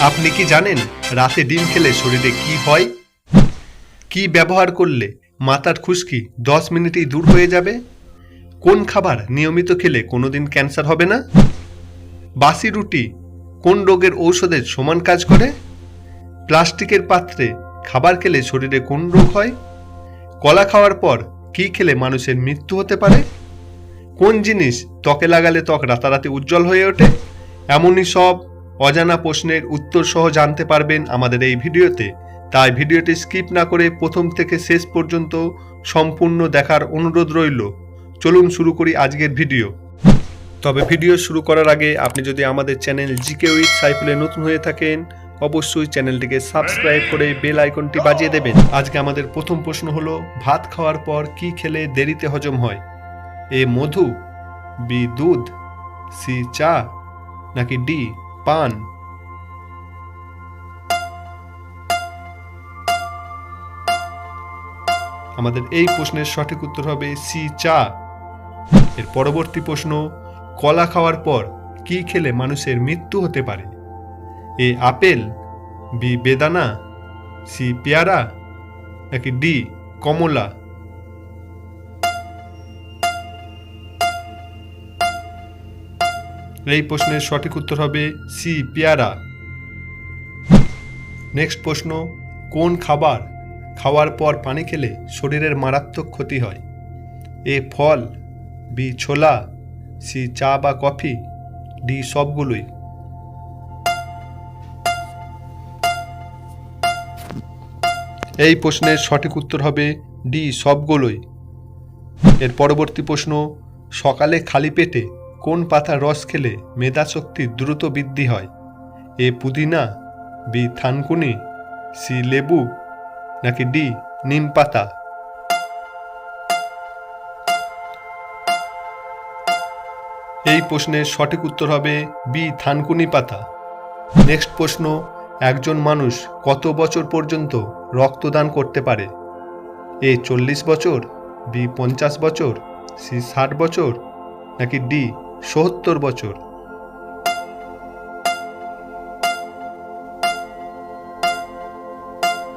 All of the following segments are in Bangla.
আপনি কি জানেন রাতে ডিম খেলে শরীরে কি হয়? কি ব্যবহার করলে মাথার খুশকি দশ মিনিটেই দূর হয়ে যাবে? কোন খাবার নিয়মিত খেলে কোনোদিন ক্যান্সার হবে না? বাসি রুটি কোন রোগের ঔষধের সমান কাজ করে? প্লাস্টিকের পাত্রে খাবার খেলে শরীরে কোন রোগ হয়? কলা খাওয়ার পর কি খেলে মানুষের মৃত্যু হতে পারে? কোন জিনিস ত্বকে লাগালে ত্বক রাতারাতি উজ্জ্বল হয়ে ওঠে? এমনই সব অজানা প্রশ্নের উত্তর সহ জানতে পারবেন আমাদের এই ভিডিওতে। তাই ভিডিওটি স্কিপ না করে প্রথম থেকে শেষ পর্যন্ত সম্পূর্ণ দেখার অনুরোধ রইল। চলুন শুরু করি আজকের ভিডিও। তবে ভিডিও শুরু করার আগে আপনি যদি আমাদের চ্যানেল জিকে উইথ সাইফুলে নতুন হয়ে থাকেন, অবশ্যই চ্যানেলটিকে সাবস্ক্রাইব করে বেল আইকনটি বাজিয়ে দেবেন। আজকে আমাদের প্রথম প্রশ্ন হলো, ভাত খাওয়ার পর কি খেলে দেরিতে হজম হয়? এ মধু, বি দুধ, সি চা, নাকি ডি পান। আমাদের এই প্রশ্নের সঠিক উত্তর হবে সি, চা। এর পরবর্তী প্রশ্ন, কলা খাওয়ার পর কি খেলে মানুষের মৃত্যু হতে পারে? এ, আপেল, বি, বেদানা, সি, পেয়ারা, নাকি ডি, কমলা? এই প্রশ্নের সঠিক উত্তর হবে সি, পেয়ারা। নেক্সট প্রশ্ন, কোন খাবার খাওয়ার পর পানি খেলে শরীরের মারাত্মক ক্ষতি হয়? এ, ফল, বি, ছোলা, সি, চা বা কফি, ডি, সবগুলোই। এই প্রশ্নের সঠিক উত্তর হবে ডি, সবগুলোই। এর পরবর্তী প্রশ্ন, সকালে খালি পেটে কোন পাতার রস খেলে মেধাশক্তি দ্রুত বৃদ্ধি হয়? এ পুদিনা, বি থানকুনি, সি লেবু, নাকি ডি নিম পাতা? এই প্রশ্নের সঠিক উত্তর হবে বি থানকুনি পাতা। নেক্সট প্রশ্ন, একজন মানুষ কত বছর পর্যন্ত রক্তদান করতে পারে? এ চল্লিশ বছর, বি পঞ্চাশ বছর, সি ষাট বছর, নাকি ডি সত্তর বছর।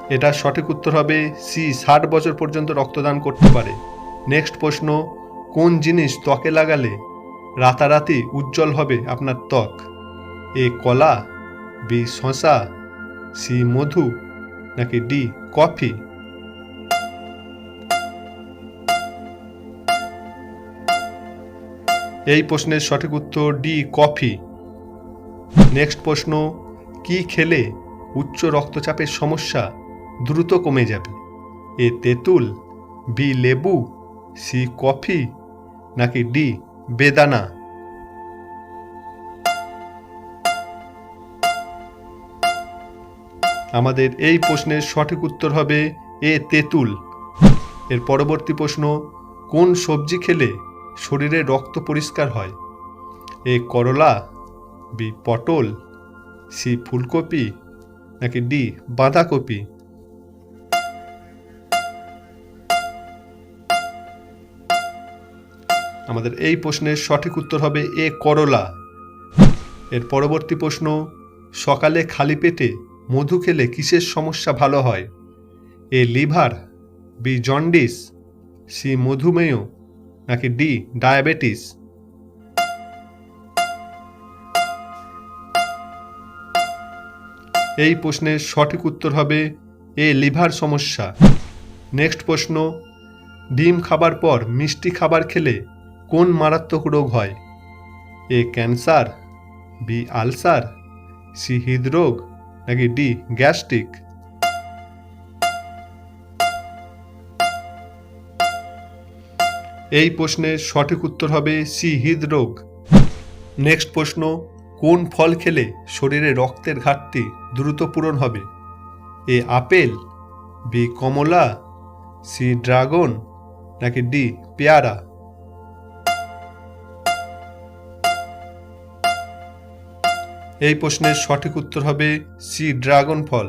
এটা সঠিক উত্তর হবে সি, ষাট বছর পর্যন্ত রক্তদান করতে পারে। নেক্সট প্রশ্ন, কোন জিনিস ত্বকে লাগালে রাতারাতি উজ্জ্বল হবে আপনার ত্বক? এ, কলা, বি শশা সি, মধু, নাকি ডি, কফি? এই প্রশ্নের সঠিক উত্তর ডি কফি নেক্সট প্রশ্ন, কি খেলে উচ্চ রক্তচাপের সমস্যা দ্রুত কমে যাবে? এ, তেঁতুল বি লেবু সি কফি নাকি ডি বেদানা? আমাদের এই প্রশ্নের সঠিক উত্তর হবে এ, তেঁতুল। এর পরবর্তী প্রশ্ন, কোন সবজি খেলে শরীরে রক্ত পরিষ্কার হয়। এ করলা, বি পটল, সি ফুলকপি, নাকি ডি বাঁধাকপি? আমাদের এই প্রশ্নের সঠিক উত্তর হবে এ করলা। এর পরবর্তী প্রশ্ন, সকালে খালি পেটে মধু খেলে কিসের সমস্যা ভালো হয়? A liver, B jaundice, C মধুমেহ নাকি ডি, ডায়াবেটিস? এই প্রশ্নের সঠিক উত্তর হবে এ, লিভার সমস্যা। নেক্সট প্রশ্ন, ডিম খাবার পর মিষ্টি খাবার খেলে কোন মারাত্মক রোগ হয়? A, cancer, B, ulcer, C, হৃদরোগ, নাকি ডি, গ্যাস্ট্রিক? এই প্রশ্নের সঠিক উত্তর হবে সি, হৃদরোগ। নেক্সট প্রশ্ন, কোন ফল খেলে শরীরে রক্তের ঘাটতি দ্রুত পূরণ হবে? এ, আপেল, বি, কমলা, সি, ড্রাগন, নাকি ডি, পেয়ারা? এই প্রশ্নের সঠিক উত্তর হবে সি, ড্রাগন ফল।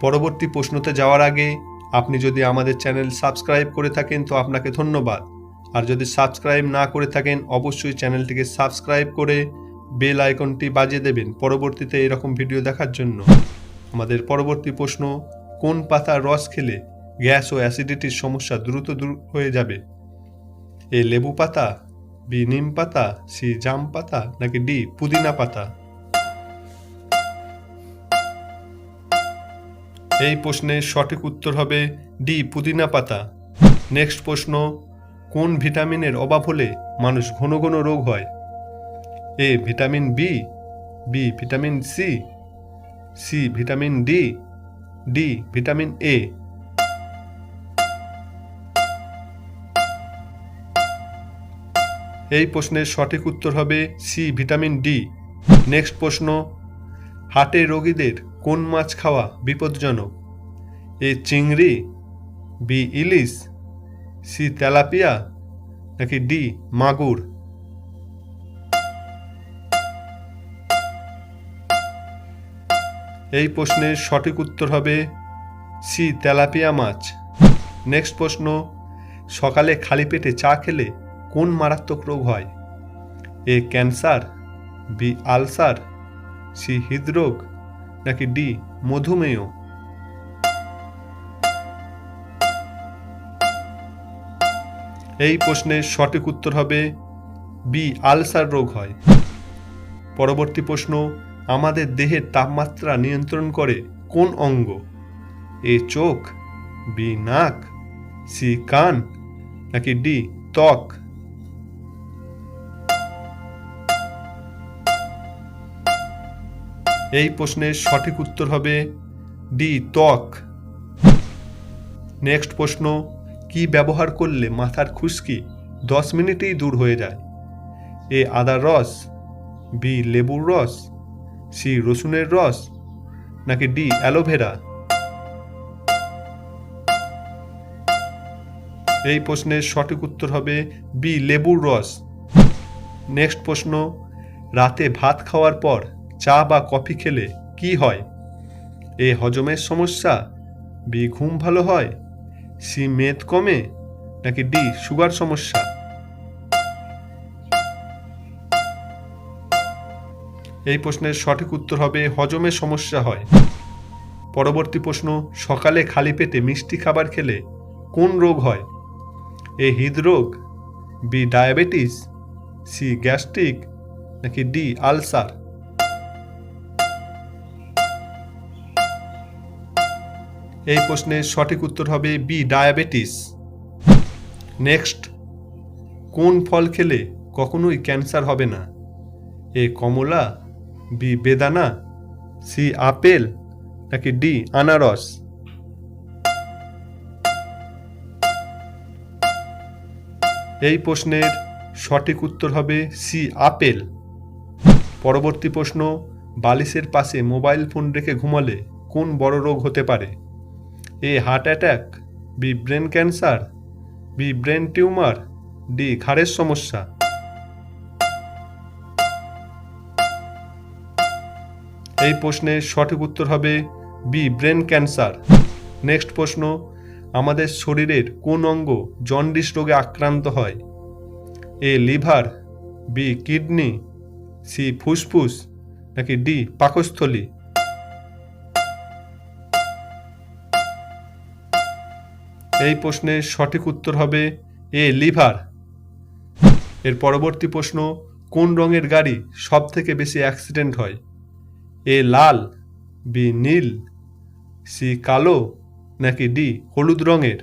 পরবর্তী প্রশ্নতে যাওয়ার আগে আপনি যদি আমাদের চ্যানেল সাবস্ক্রাইব করে থাকেন, তো আপনাকে ধন্যবাদ। আর যদি সাবস্ক্রাইব না করে থাকেন, অবশ্যই চ্যানেলটিকে সাবস্ক্রাইব করে বেল আইকনটি বাজিয়ে দেবেন পরবর্তীতে এরকম ভিডিও দেখার জন্য। আমাদের পরবর্তী প্রশ্ন, কোন পাতার রস খেলে গ্যাস ও অ্যাসিডিটির সমস্যা দ্রুত দূর হয়ে যাবে? এ লেবু পাতা, বি নিম পাতা, সি জাম পাতা, নাকি ডি পুদিনা পাতা? এই প্রশ্নের সঠিক উত্তর হবে ডি, পুদিনা পাতা। নেক্সট প্রশ্ন, কোন ভিটামিনের অভাব হলে মানুষ ঘন ঘন রোগ হয়? A, vitamin B B, vitamin C C, vitamin D D, vitamin A. এই প্রশ্নের সঠিক উত্তর হবে সি, ভিটামিন ডি। নেক্সট প্রশ্ন হার্টের রোগীদের কোন মাছ খাওয়া বিপজ্জনক? এ চিংড়ি, বি ইলিশ, সি তেলাপিয়া, নাকি ডি মাগুর? এই প্রশ্নের সঠিক উত্তর হবে সি তেলাপিয়া মাছ। নেক্সট প্রশ্ন, সকালে খালি পেটে চা খেলে কোন মারাত্মক রোগ হয়? A cancer, B ulcer, C হৃদরোগ নাকি ডি? মধুমেহ। এই প্রশ্নের সঠিক উত্তর হবে বি, আলসার রোগ হয়। পরবর্তী প্রশ্ন, আমাদের দেহের তাপমাত্রা নিয়ন্ত্রণ করে কোন অঙ্গ? এ, চোখ, বি, নাক, সি, কান, নাকি ডি, ত্বক? এই প্রশ্নের সঠিক উত্তর হবে ডি, ত্বক। নেক্সট প্রশ্ন, কি ব্যবহার করলে মাথার খুশকি দশ মিনিটেই দূর হয়ে যায়? এ আদার রস, বি, লেবুর রস, সি, রসুনের রস, নাকি ডি, অ্যালোভেরা? এই প্রশ্নের সঠিক উত্তর হবে বি, লেবুর রস। নেক্সট প্রশ্ন, রাতে ভাত খাওয়ার পর চা বা কফি খেলে কি হয়? এ হজমের সমস্যা? বি ঘুম ভালো হয়? সি মেদ কমে? নাকি ডি সুগার সমস্যা? এই প্রশ্নের সঠিক উত্তর হবে, হজমের সমস্যা হয়। পরবর্তী প্রশ্ন, সকালে খালি পেটে মিষ্টি খাবার খেলে কোন রোগ হয়? এ হৃদরোগ, বি ডায়াবেটিস, সি গ্যাস্ট্রিক, নাকি ডি আলসার? এই প্রশ্নের সঠিক উত্তর হবে বি, ডায়াবেটিস। নেক্সট, কোন ফল খেলে কখনোই ক্যান্সার হবে না? এ, কমলা, বি, বেদানা, সি, আপেল, নাকি ডি, আনারস? এই প্রশ্নের সঠিক উত্তর হবে সি, আপেল। পরবর্তী প্রশ্ন, বালিশের পাশে মোবাইল ফোন রেখে ঘুমালে কোন বড় রোগ হতে পারে? A heart attack B brain cancer B brain tumour D ঘাড়ের সমস্যা। এই প্রশ্নের সঠিক উত্তর হবে বি ব্রেন ক্যান্সার নেক্সট প্রশ্ন, আমাদের শরীরের কোন অঙ্গ জন্ডিস রোগে আক্রান্ত হয়? A liver B kidney C ফুসফুস, নাকি ডি পাকস্থলী? এই প্রশ্নের সঠিক উত্তর হবে এ, লিভার। এর পরবর্তী প্রশ্ন, কোন রঙের গাড়ি সব থেকে বেশি অ্যাক্সিডেন্ট হয়? এ, লাল, বি, নীল, সি, কালো, নাকি ডি, হলুদ রঙের?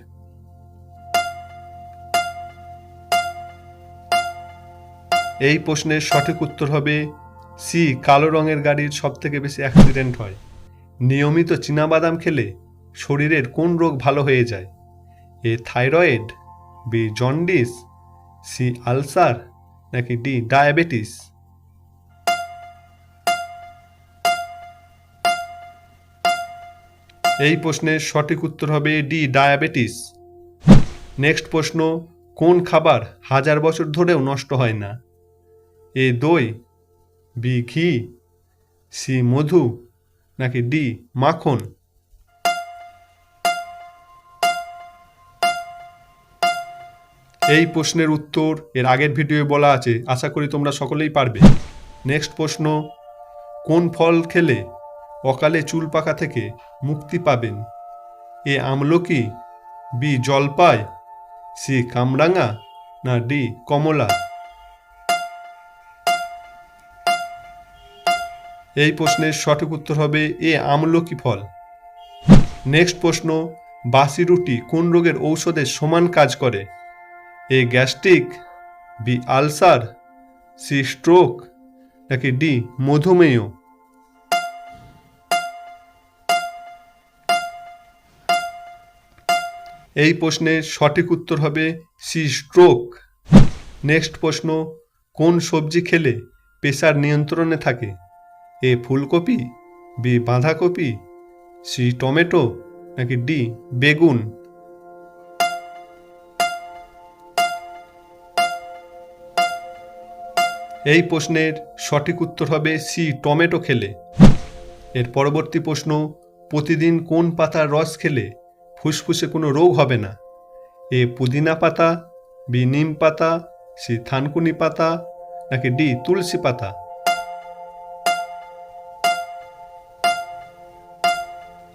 এই প্রশ্নের সঠিক উত্তর হবে সি, কালো রঙের গাড়ির সব থেকে বেশি অ্যাক্সিডেন্ট হয়। নিয়মিত চীনাবাদাম খেলে শরীরের কোন রোগ ভালো হয়ে যায়? A thyroid, B jaundice, C ulcer, নাকি ডি ডায়াবেটিস? এই প্রশ্নের সঠিক উত্তর হবে ডি ডায়াবেটিস। নেক্সট প্রশ্ন, কোন খাবার হাজার বছর ধরেও নষ্ট হয় না? এ দই, বি ঘি, সি মধু, নাকি ডি মাখন? এই প্রশ্নের উত্তর এর আগের ভিডিওয়ে বলা আছে। আশা করি তোমরা সকলেই পারবে। নেক্সট প্রশ্ন, কোন ফল খেলে অকালে চুল পাকা থেকে মুক্তি পাবেন? এ আমলকি বি জলপাই, সি কামরাঙা, না ডি কমলা? এই প্রশ্নের সঠিক উত্তর হবে এ আমলকি ফল? নেক্সট প্রশ্ন, বাসি রুটি কোন রোগের ঔষধের সমান কাজ করে? A gastric, B ulcer, C stroke, নাকি ডি মধুমেহ? এই প্রশ্নের সঠিক উত্তর হবে সি স্ট্রোক। নেক্সট প্রশ্ন, কোন সবজি খেলে প্রেশার নিয়ন্ত্রণে থাকে? এ ফুলকপি, বি বাঁধাকপি, সি টমেটো, নাকি ডি বেগুন? এই প্রশ্নের সঠিক উত্তর হবে সি, টমেটো খেলে। এর পরবর্তী প্রশ্ন, প্রতিদিন কোন পাতার রস খেলে ফুসফুসে কোনো রোগ হবে না? এ, পুদিনা পাতা, বি, নিম পাতা, সি, থানকুনি পাতা, নাকি ডি, তুলসী পাতা?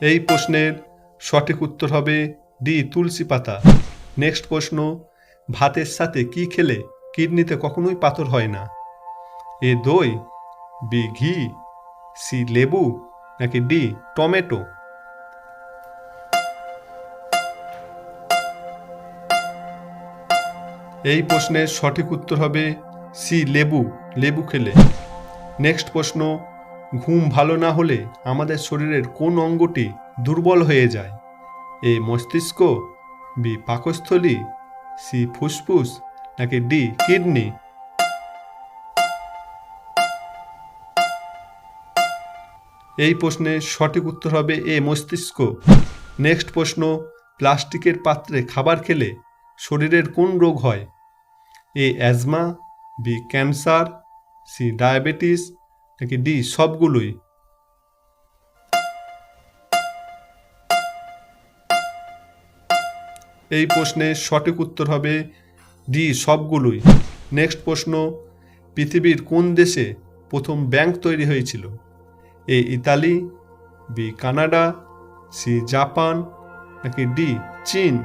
এই প্রশ্নের সঠিক উত্তর হবে ডি, তুলসী পাতা। নেক্সট প্রশ্ন, ভাতের সাথে কি খেলে কিডনিতে কখনোই পাথর হয় না? এ দই, বি ঘি, সি লেবু, নাকি ডি টমেটো? এই প্রশ্নের সঠিক উত্তর হবে সি লেবু লেবু খেলে। নেক্সট প্রশ্ন, ঘুম ভালো না হলে আমাদের শরীরের কোন অঙ্গটি দুর্বল হয়ে যায়? এ মস্তিষ্ক, বি পাকস্থলী, সি ফুসফুস, নাকি ডি কিডনি? এই প্রশ্নের সঠিক উত্তর হবে এ, মস্তিষ্ক। নেক্সট প্রশ্ন, প্লাস্টিকের পাত্রে খাবার খেলে শরীরের কোন রোগ হয়? A, asthma, B, cancer, C, diabetes, নাকি ডি, সবগুলোই? এই প্রশ্নের সঠিক উত্তর হবে ডি, সবগুলোই। নেক্সট প্রশ্ন, পৃথিবীর কোন দেশে প্রথম ব্যাংক তৈরি হয়েছিল? A Italy, B Canada, C Japan, নাকি ডি চীন?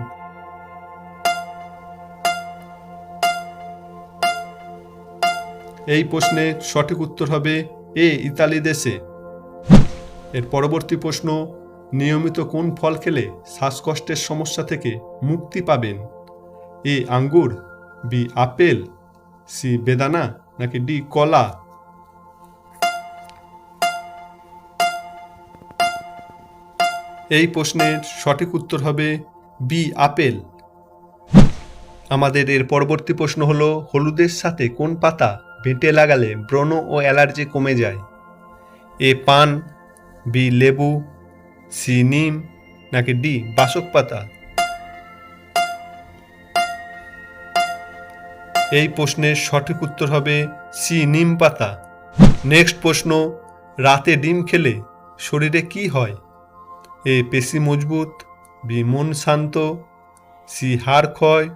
এই প্রশ্নের সঠিক উত্তর হবে এ ইতালি দেশে। এর পরবর্তী প্রশ্ন, নিয়মিত কোন ফল খেলে শ্বাসকষ্টের সমস্যা থেকে মুক্তি পাবেন? এ আঙ্গুর, বি আপেল, সি বেদানা, নাকি ডি কলা? এই প্রশ্নের সঠিক উত্তর হবে বি, আপেল। আমাদের এর পরবর্তী প্রশ্ন হলো, হলুদের সাথে কোন পাতা বেটে লাগালে ব্রণ ও অ্যালার্জি কমে যায়? এ, পান, বি, লেবু, সি, নিম, নাকি ডি, বাসক পাতা? এই প্রশ্নের সঠিক উত্তর হবে সি, নিম পাতা। নেক্সট প্রশ্ন, রাতে ডিম খেলে শরীরে কি হয়? এ পেশি মজবুত, বি মন শান্ত, সি হাড় ক্ষয়,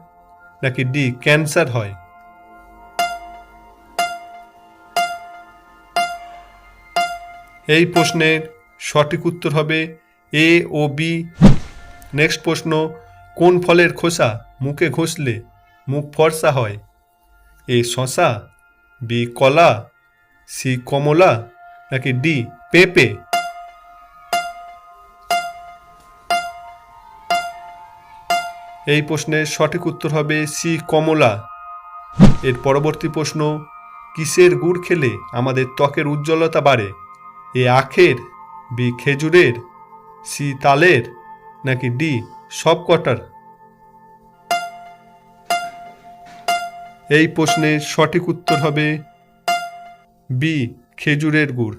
নাকি ডি ক্যান্সার হয়? এই প্রশ্নের সঠিক উত্তর হবে এ ও বি। নেক্সট প্রশ্ন, কোন ফলের খোসা মুখে ঘষলে মুখ ফর্সা হয়? এ শশা, বি কলা, সি কমলা, নাকি ডি পেঁপে? এই প্রশ্নের সঠিক উত্তর হবে সি, কমলা। এর পরবর্তী প্রশ্ন, কিসের গুড় খেলে আমাদের ত্বকের উজ্জ্বলতা বাড়ে? এ, আখের, বি, খেজুরের, সি, তালের, নাকি ডি সব কটার এই প্রশ্নের সঠিক উত্তর হবে বি, খেজুরের গুড়।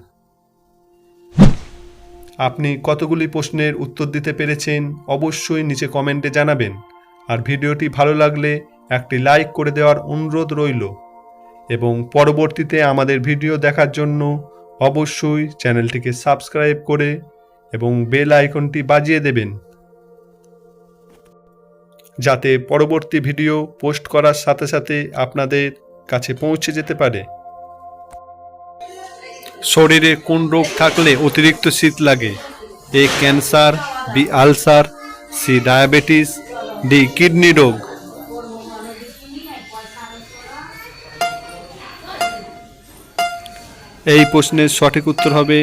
আপনি কতগুলি প্রশ্নের উত্তর দিতে পেরেছেন অবশ্যই নিচে কমেন্টে জানাবেন। আর ভিডিওটি ভালো লাগলে একটি লাইক করে দেওয়ার অনুরোধ রইল। এবং পরবর্তীতে আমাদের ভিডিও দেখার জন্য অবশ্যই চ্যানেলটিকে সাবস্ক্রাইব করে এবং বেল আইকনটি বাজিয়ে দেবেন। যাতে পরবর্তী ভিডিও পোস্ট করার সাথে সাথে আপনাদের কাছে পৌঁছে যেতে পারে। শরীরে কোন রোগ থাকলে অতিরিক্ত শীত লাগে? A cancer, B ulcer, C diabetes D kidney রোগ। এই প্রশ্নের সঠিক উত্তর হবে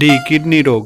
ডি কিডনি রোগ।